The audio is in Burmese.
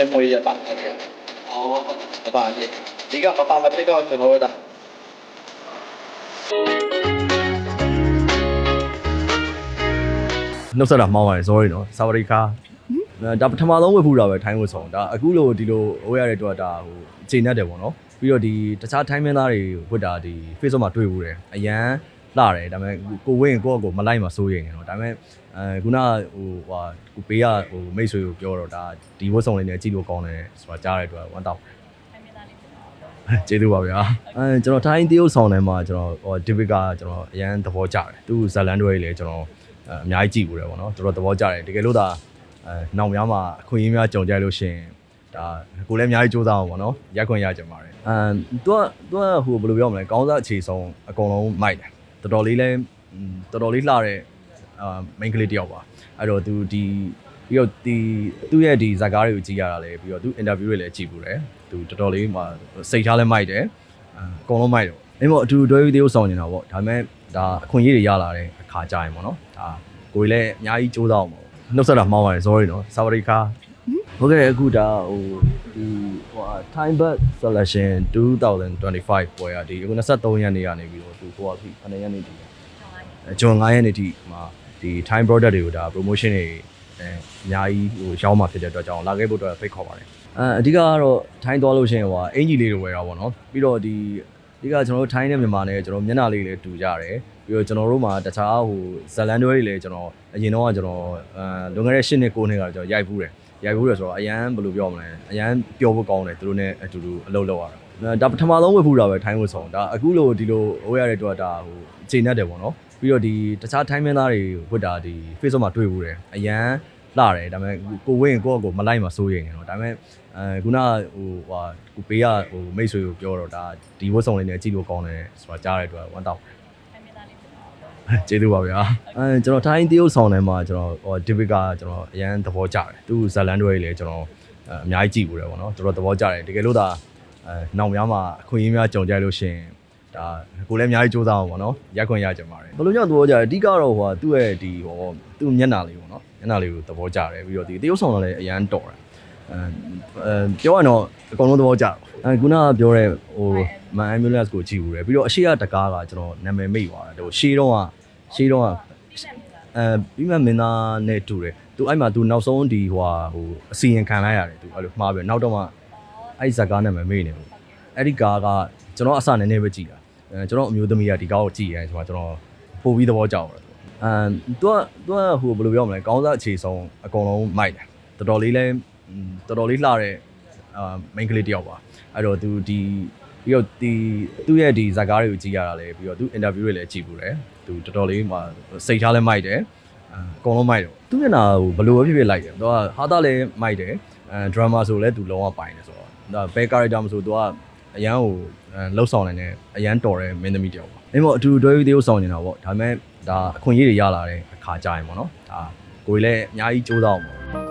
င်မွေးရပါတယ်အော်အပါလေဒီကပပမတိတော့ကျွန်တော်တို့နှုတ်ဆက်တာမှားပါတယ် sorry နော်ဆာဝရီကာအဲဒါပထမဆုံးဝတ်ဖူးတာပဲထိုင်းဝတ်ဆောင်ဒါအခုလိုဒီလိုဝတ်ရတဲ့အတွက်ဒါဟိုခြေနဲ့တယ်ပေါ့နော်ပြီးတော့ဒီတခြားထိုင်းမင်းသားတွေဝတ်တာဒီ Facebook မှာတွေ့ဘူးတယ်အရန် လှတယ်ဒါပေမဲ့ကိုဝင်းကိုယ့်အကိုမလိုက်မှစိုးရိမ်နေတော့ဒါပေမဲ့အဲခုနဟိုဟာကိုပေးရဟိုမိတ်ဆွေကိုပြောတော့ဒါဒီဝတ်ဆောင်လေးနဲ့ကြည့်လို့ကောင်းတယ်ဆိုတာကြားတဲ့အတွက်ဝမ်းတောက်ကျေးဇူးပါဗျာအဲကျွန်တော်ထိုင်းတရုတ်ဆောင်ထဲမှာကျွန်တော်ဟိုဒီဗစ်ကကျွန်တော်အရန်သဘောကျတယ်သူဇလန်တွေလည်းကျွန်တော်အဲအများကြီးကြည့်ဘူးတယ်ပေါ့နော်တော်တော်သဘောကျတယ်တကယ်လို့ဒါအဲနောက်များမှာအခွင့်အရေးများကြုံကြလို့ရှရင်ဒါကိုလည်းအများကြီးစူးစမ်းအောင်ပေါ့နော်ရက်ခွင့်ရကြပါတယ်အမ်သူကသူကဟိုဘယ်လိုပြောမလဲကောင်းစားအခြေဆုံးအကုန်လုံးမိုက်တယ် တော်တော်လေးလဲอืมတော်တော်လေးလှတဲ့အာ main ကလေးတယောက်ပါအဲ့တော့သူဒီပြီးတော့ဒီသူ့ရဲ့ဒီဇာတ်ကားတွေကိုကြည့်ရတာလဲပြီးတော့သူ interview တွေလည်းကြည့်ဘူးတယ်သူတော်တော်လေးမှာစိတ်ထားလဲမိုက်တယ်အအကုန်လုံးမိုက်တယ်ပေါ့အဲ့မို့အတူတွဲပြီးသေးဖို့ဆောင်နေတာပေါ့ဒါပေမဲ့ဒါအခွင့်အရေးတွေရလာတဲ့အခါကြရင်ပေါ့နော်ဒါကိုယ်လည်းအများကြီးစူးစမ်းအောင်ပေါ့နှုတ်ဆက်တာမှားပါတယ် sorry နော်ဆာဝရီကာဟုတ်ကဲ့အခုဒါဟိုဒီဟို time bud selection 2025ပွဲရဒီအခု23ရက်နေ့ကနေပြီးတော့သူဟိုအဖြစ်အနေရက်နေ့ဒီဂျွန်9ရက်နေ့ဒီမှာဒီ time product တွေကိုဒါ promotion တွေအဲအများကြီးဟိုရောင်းမှာဖြစ်တဲ့အတွက်ကြောင့်လာခဲ့ဖို့အတွက်ဖိတ်ခေါ်ပါတယ်အဲအဓိကကတော့ time သွားလို့ရှိရင်ဟိုအင်ဂျီလေးတွေဝယ်တာပေါ့နော်ပြီးတော့ဒီအဓိကကျွန်တော်တို့ time နဲ့မြန်မာနဲ့ကျွန်တော်မျက်နှာလေးလည်းတူကြတယ်ပြီးတော့ကျွန်တော်တို့မှာတခြားဟိုဇလန်တွဲတွေလည်းကျွန်တော်အရင်တော့ကကျွန်တော်အဲလွန်ခဲ့တဲ့10နှစ်9နှစ်ကကျွန်တော်ရိုက်ဖူးတယ် ရိုက်ဖူးတယ်ဆိုတော့အရန်ဘယ်လိုပြောမလဲအရန်ပျော်ဖို့ကောင်းတယ်သူတို့နဲ့အတူတူအလုပ်လုပ်ရတာဒါပထမဆုံးဝတ်ဖူးတာပဲထိုင်းဝတ်ဆောင်ဒါအခုလိုဒီလိုဝတ်ရတဲ့အတွက်ဒါဟိုခြေနဲ့တယ်ပေါ့နော်ပြီးတော့ဒီတခြားထိုင်းမင်းသားတွေဝတ်တာဒီ Facebook မှာတွေ့ဘူးတယ်အရန်လှတယ်ဒါပေမဲ့ကိုဝင်းကိုယ့်အကိုမလိုက်မှစိုးရိမ်နေတော့ဒါပေမဲ့အဲခုနဟိုဟာကိုပေးရဟိုမိတ်ဆွေကိုပြောတော့ဒါဒီဝတ်ဆောင်လေးနဲ့ကြည့်လို့ကောင်းတယ်ဆိုတာကြားတဲ့အတွက်ဝမ်းတောက် ကျေးဇူးပါဗျာအဲကျွန်တော်ထိုင်းတရုတ်ဆောင်ထဲမှာကျွန်တော်ဟိုဒီဗစ်ကကျွန်တော်အရန်သဘောကျတယ်သူဇလန်တွေလည်းကျွန်တော်အများကြီးကြည့်ဘူးတယ်ပေါ့နော်တော်တော်သဘောကျတယ်တကယ်လို့ဒါအဲနောက်များမှာအခွင့်အရေးများကြုံကြလို့ရှရင်ဒါကိုလည်းအများကြီးစူးစမ်းအောင်ပေါ့နော်ရက်ခွင့်ရကြပါတယ်ဘယ်လိုကြောင့်သဘောကျတယ်အဓိကတော့ဟိုသူ့ရဲ့ဒီဟိုသူ့မျက်နှာလေးပေါ့နော်မျက်နှာလေးကိုသဘောကျတယ်ပြီးတော့ဒီတရုတ်ဆောင်ကလည်းအရန်တော်တယ်အဲအဲပြောရရင်တော့အကုန်လုံးသဘောကျတယ်အဲခုနကပြောတဲ့ဟိုမန်အမ်ဘူလန့်စ်ကိုကြည့်ဘူးတယ်ပြီးတော့အရှိရတကားကကျွန်တော်နာမည်မိတ်သွားတယ်ဟိုရှေးတော့က ရှေးတော့ကအဲပြီးမှမင်းသားနဲ့တူတယ်သူအဲ့မှာသူနောက်ဆုံးဒီဟိုဟာဟိုအစီရင်ခံလိုက်ရတယ်သူအဲ့လိုမှားပြီးနောက်တော့မှအဲ့ဇာကားနာမည်မိတ်နေဘူးအဲ့ဒီကားကကျွန်တော်အစနည်းနည်းပဲကြည့်တာအဲကျွန်တော်အမျိုးသမီးကဒီကားကိုကြည့်ရဲဆိုတော့ကျွန်တော်ပို့ပြီးသဘောကျတယ်အမ်သူကသူကဟိုဘယ်လိုပြောမလဲကောင်းစားအခြေဆုံးအကုန်လုံးမိုက်တယ်တော်တော်လေးလဲတော်တော်လေးလှတဲ့အာ main ကလေးတယောက်ပါအဲ့တော့သူဒီ ပြီးတော့ဒီသူ့ရဲ့ဒီဇာတ်ကားတွေကိုကြည့်ရတာလဲပြီးတော့သူ interview တွေလည်းကြည့်ဘူးတယ်သူတော်တော်လေးမှာစိတ်ထားလဲမိုက်တယ်အကုန်လုံးမိုက်တယ်သူမျက်နှာဟိုဘယ်လိုပဲဖြစ်ဖြစ်လိုက်တယ်သူကဟာတာလည်းမိုက်တယ်အဲ drama ဆိုလဲသူလုံးဝပိုင်တယ်ဆိုတော့ဒါဘယ် character မဆိုသူကအရန်ဟိုလှုပ်ဆောင်နေတယ်အရန်တော်တယ်မင်းသမီးတယောက်ပါအဲ့မို့အတူတွဲပြီးသေးဆောင်နေတာပေါ့ဒါပေမဲ့ဒါအခွင့်အရေးတွေရလာတဲ့အခါကြရင်ပေါ့နော်ဒါကိုယ်လည်းအများကြီးစူးစမ်းအောင်ပေါ့